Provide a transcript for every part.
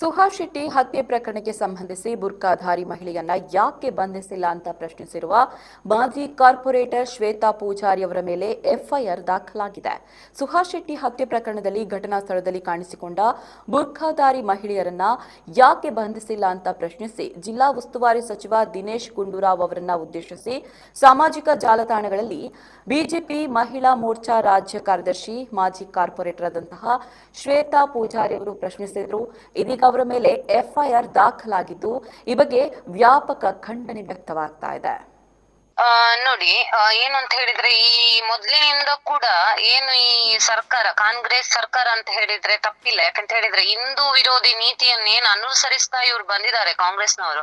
ಸುಹಾಸ್ ಶೆಟ್ಟಿ ಹತ್ಯೆ ಪ್ರಕರಣಕ್ಕೆ ಸಂಬಂಧಿಸಿ ಬುರ್ಕಾಧಾರಿ ಮಹಿಳೆಯನ್ನ ಯಾಕೆ ಬಂಧಿಸಿಲ್ಲ ಅಂತ ಪ್ರಶ್ನಿಸಿರುವ ಮಾಜಿ ಕಾರ್ಪೊರೇಟರ್ ಶ್ವೇತಾ ಪೂಜಾರಿ ಅವರ ಮೇಲೆ ಎಫ್ಐಆರ್ ದಾಖಲಾಗಿದೆ. ಸುಹಾಸ್ ಶೆಟ್ಟಿ ಹತ್ಯೆ ಪ್ರಕರಣದಲ್ಲಿ ಘಟನಾ ಸ್ಥಳದಲ್ಲಿ ಕಾಣಿಸಿಕೊಂಡ ಬುರ್ಖಾಧಾರಿ ಮಹಿಳೆಯರನ್ನ ಯಾಕೆ ಬಂಧಿಸಿಲ್ಲ ಅಂತ ಪ್ರಶ್ನಿಸಿ ಜಿಲ್ಲಾ ಉಸ್ತುವಾರಿ ಸಚಿವ ದಿನೇಶ್ ಗುಂಡೂರಾವ್ ಅವರನ್ನ ಉದ್ದೇಶಿಸಿ ಸಾಮಾಜಿಕ ಜಾಲತಾಣಗಳಲ್ಲಿ ಬಿಜೆಪಿ ಮಹಿಳಾ ಮೋರ್ಚಾ ರಾಜ್ಯ ಕಾರ್ಯದರ್ಶಿ, ಮಾಜಿ ಕಾರ್ಪೊರೇಟರ್ ಆದಂತಹ ಶ್ವೇತಾ ಪೂಜಾರಿ ಅವರು ಪ್ರಶ್ನಿಸಿದ್ರು. ಇದೀಗ ಅವರ ಮೇಲೆ ಎಫ್ಐಆರ್ ದಾಖಲಾಗಿದ್ದು ಈ ಬಗ್ಗೆ ವ್ಯಾಪಕ ಖಂಡನೆ ವ್ಯಕ್ತವಾಗ್ತಾ ಇದೆ. ನೋಡಿ ಏನು ಅಂತ ಹೇಳಿದ್ರೆ ಈ ಮೊದ್ಲಿನಿಂದ ಕೂಡ ಏನು ಈ ಸರ್ಕಾರ ಕಾಂಗ್ರೆಸ್ ಸರ್ಕಾರ ಅಂತ ಹೇಳಿದ್ರೆ ತಪ್ಪಿಲ್ಲ. ಯಾಕಂತ ಹೇಳಿದ್ರೆ ಹಿಂದೂ ವಿರೋಧಿ ನೀತಿಯನ್ನು ಏನು ಅನುಸರಿಸ್ತಾ ಇವ್ರು ಬಂದಿದ್ದಾರೆ ಕಾಂಗ್ರೆಸ್ನವರು.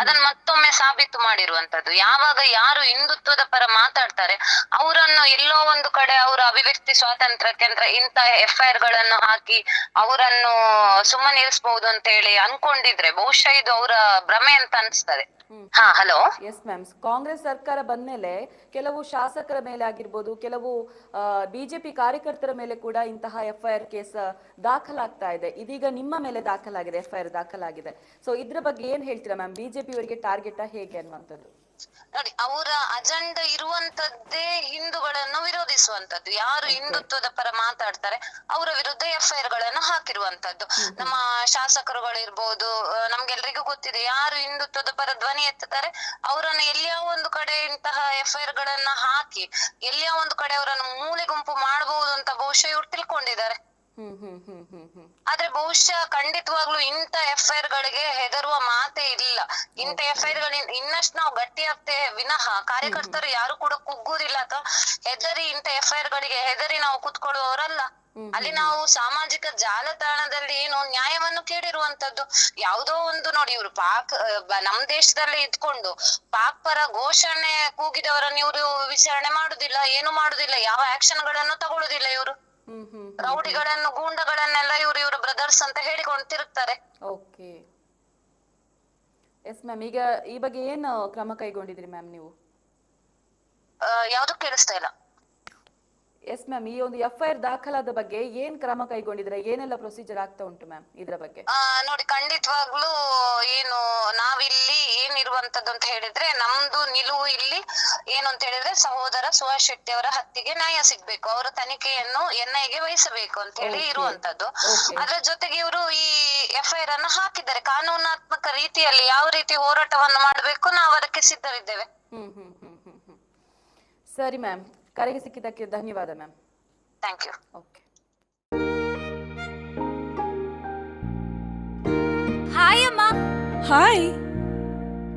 ಅದನ್ನ ಮತ್ತೊಮ್ಮೆ ಸಾಬೀತು ಮಾಡಿರುವಂತದ್ದು ಯಾವಾಗ ಯಾರು ಹಿಂದುತ್ವದ ಪರ ಮಾತಾಡ್ತಾರೆ ಅವರನ್ನು ಎಲ್ಲೋ ಒಂದು ಕಡೆ ಅವರ ಅಭಿವ್ಯಕ್ತಿ ಸ್ವಾತಂತ್ರ್ಯಕ್ಕೆ ಕೇಂದ್ರ ಇಂತ ಎಫ್ ಐ ಆರ್ಗಳನ್ನು ಹಾಕಿ ಅವರನ್ನು ಸುಮ್ಮನಿರಿಸಬಹುದು ಅಂತ ಹೇಳಿ ಅನ್ಕೊಂಡಿದ್ರೆ ಬಹುಶಃ ಇದು ಅವರ ಭ್ರಮೆ ಅಂತ ಅನ್ಸ್ತದೆ. ಹಾ ಹಲೋ? ಎಸ್ ಮ್ಯಾಮ್ ಕಾಂಗ್ರೆಸ್ ಸರ್ಕಾರ ಬಂದ್ಮೇಲೆ ಕೆಲವು ಶಾಸಕರ ಮೇಲೆ ಆಗಿರ್ಬೋದು, ಕೆಲವು ಬಿಜೆಪಿ ಕಾರ್ಯಕರ್ತರ ಮೇಲೆ ಕೂಡ ಇಂತಹ ಎಫ್ಐಆರ್ ಕೇಸ್ ದಾಖಲಾಗ್ತಾ ಇದೆ. ಇದೀಗ ನಿಮ್ಮ ಮೇಲೆ ದಾಖಲಾಗಿದೆ ಎಫ್ಐಆರ್ ದಾಖಲಾಗಿದೆ. ಸೊ ಇದ್ರ ಬಗ್ಗೆ ಏನ್ ಹೇಳ್ತೀರಾ ಮ್ಯಾಮ್? ಬಿಜೆಪಿ ಅವರಿಗೆ ಟಾರ್ಗೆಟ್ ಹೇಗೆ ಅನ್ನುವಂಥದ್ದು? ನೋಡಿ ಅವರ ಅಜೆಂಡ ಇರುವಂತದ್ದೇ ಹಿಂದೂಗಳನ್ನು ವಿರೋಧಿಸುವಂತದ್ದು. ಯಾರು ಹಿಂದುತ್ವದ ಪರ ಮಾತಾಡ್ತಾರೆ ಅವರ ವಿರುದ್ಧ ಎಫ್ಐಆರ್ಗಳನ್ನು ಹಾಕಿರುವಂತದ್ದು ನಮ್ಮ ಶಾಸಕರುಗಳು ಇರ್ಬೋದು ನಮ್ಗೆಲ್ರಿಗೂ ಗೊತ್ತಿದೆ ಯಾರು ಹಿಂದುತ್ವದ ಪರ ಧ್ವನಿ ಎತ್ತುತ್ತಾರೆ ಅವರನ್ನು ಎಲ್ಲಿಯೋ ಒಂದು ಕಡೆ ಇಂತಹ ಎಫ್ಐಆರ್ ಗಳನ್ನ ಹಾಕಿ ಎಲ್ಲಿಯೋ ಒಂದು ಕಡೆ ಅವರನ್ನು ಮೂಲೆ ಗುಂಪು ಮಾಡಬಹುದು ಅಂತ ಬಹುಶಃ ಇವ್ರು ತಿಳ್ಕೊಂಡಿದ್ದಾರೆ. ಹ್ಮ್ ಹ್ಮ್ ಹ್ಮ್ ಹ್ಮ್ ಹ್ಮ್. ಆದ್ರೆ ಬಹುಶಃ ಖಂಡಿತವಾಗ್ಲೂ ಇಂಥ ಎಫ್ ಗಳಿಗೆ ಹೆದರುವ ಮಾತೇ ಇಲ್ಲ. ಇಂಥ ಎಫ್ ಗಳಿಂದ ಇನ್ನಷ್ಟು ನಾವು ಗಟ್ಟಿ ಆಗ್ತೇವೆ ವಿನಃ ಕಾರ್ಯಕರ್ತರು ಯಾರು ಕೂಡ ಕುಗ್ಗುದಿಲ್ಲ ಅಥವಾ ಹೆದರಿ ಇಂಥ ಎಫ್ ಗಳಿಗೆ ಹೆದರಿ ನಾವು ಕುತ್ಕೊಳ್ಳುವವರಲ್ಲ. ಅಲ್ಲಿ ನಾವು ಸಾಮಾಜಿಕ ಜಾಲತಾಣದಲ್ಲಿ ಏನು ನ್ಯಾಯವನ್ನು ಕೇಳಿರುವಂತದ್ದು ಯಾವುದೋ ಒಂದು ನೋಡಿ ಇವರು ಪಾಕ್ ನಮ್ಮ ನಮ್ ದೇಶದಲ್ಲೇ ಇದ್ಕೊಂಡು ಪಾಕ್ ಪರ ಘೋಷಣೆ ಕೂಗಿದವರನ್ನು ಇವರು ವಿಚಾರಣೆ ಮಾಡುದಿಲ್ಲ ಏನು ಮಾಡುದಿಲ್ಲ ಯಾವ ಆಕ್ಷನ್ಗಳನ್ನು ತಗೊಳ್ಳುದಿಲ್ಲ ಇವರು. ರೌಡಿಗಳನ್ನು ಗೂಂಡಗಳನ್ನೆಲ್ಲ ಇವ್ರು ಇವ್ರ ಬ್ರದರ್ಸ್ ಅಂತ ಹೇಳಿಕೊಂಡು ತಿರುಗ್ತಾರೆ. ಓಕೆ. ಎಸ್ ಮ್ಯಾಮ್ ಈಗ ಈ ಬಗ್ಗೆ ಏನು ಕ್ರಮ ಕೈಗೊಂಡಿದ್ರಿ ಮ್ಯಾಮ್ ನೀವು? ಆ, ಯಾವ್ದು ಕೇಳಿಸ್ತಾ ಇಲ್ಲ. ಎಸ್ ಮ್ಯಾಮ್ ಈ ಒಂದು ಎಫ್ಐಆರ್ ದಾಖಲಾದ ಬಗ್ಗೆ ಏನ್ ಕ್ರಮ ಕೈಗೊಂಡಿದ್ರೆ ಏನೆಲ್ಲ ಪ್ರೊಸೀಜರ್ ಆಗ್ತಾ ಉಂಟು ಮ್ಯಾಮ್ ಇದ್ರ ಬಗ್ಗೆ. ಆ, ನೋಡಿ ಖಂಡಿತವಾಗ್ಲೂ ಏನು ನಾವಿಲ್ಲಿ ಏನಿರುವಂತದ್ದು ಅಂತ ಹೇಳಿದ್ರೆ ನಮ್ದು ನಿಲುವು ಇಲ್ಲಿ ಏನು ಅಂತ ಹೇಳಿದ್ರೆ ಸಹೋದರ ಸುಹಾಸ್ ಶೆಟ್ಟಿ ಅವರ ಹತ್ಯೆಗೆ ನ್ಯಾಯ ಸಿಗ್ಬೇಕು. ಅವರ ತನಿಖೆಯನ್ನು ಎನ್ಗೆ ವಹಿಸಬೇಕು ಅಂತ ಹೇಳಿ ಇರುವಂತದ್ದು. ಅದರ ಜೊತೆಗೆ ಇವರು ಈ ಎಫ್ ಐ ಆರ್ ಅನ್ನು ಹಾಕಿದ್ದಾರೆ. ಕಾನೂನಾತ್ಮಕ ರೀತಿಯಲ್ಲಿ ಯಾವ ರೀತಿ ಹೋರಾಟವನ್ನು ಮಾಡಬೇಕು ನಾವು ಅದಕ್ಕೆ ಸಿದ್ಧವಿದ್ದೇವೆ ಹ್ಮ್ ಹ್ಮ್ ಹ್ಮ್ ಹ್ಮ್ ಹ್ಮ್. ಸರಿ ಮ್ಯಾಮ್ ಕರೆಗೆ ಸಿಕ್ಕಿದ್ದಕ್ಕೆ ಧನ್ಯವಾದ ma'am thank you okay hi ಅಮ್ಮ. ಹಾಯ್